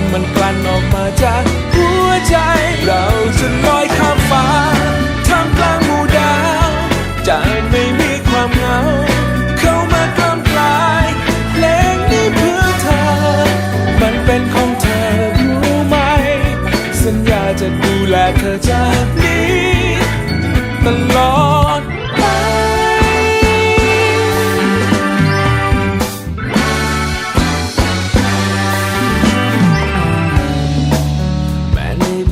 ำมันกลั่นออกมาจากหัวใจ เราจะลอยข้ามฟ้าท่ามกลางหมู่ดาวจะไม่มีความเหงา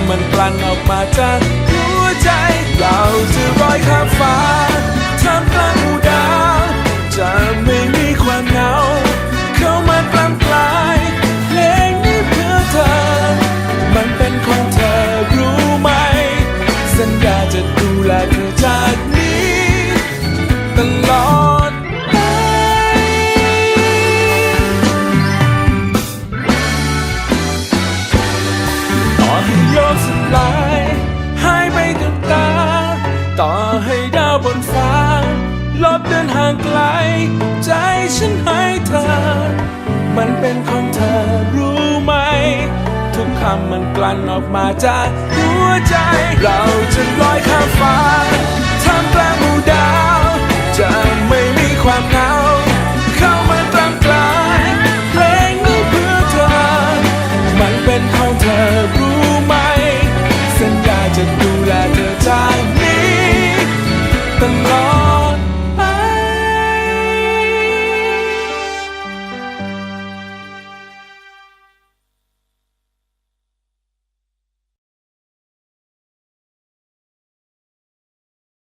ำมันกลั่นออกมาจากหัวใจ เราจะลอยข้ามฟ้าท่ามกลางหำมันกลั่นออกมาจากหัวใจ เราจะลอยข้ามฟ้าท่ามกลางหมู่ดาว จะไม่มีความเหงาเข้ามากลางกลายเพลงนี้เพื่อเธอ มันเป็นของเธอรู้ไหม สัญญาจะดูแลเธอจากนี้ตลอด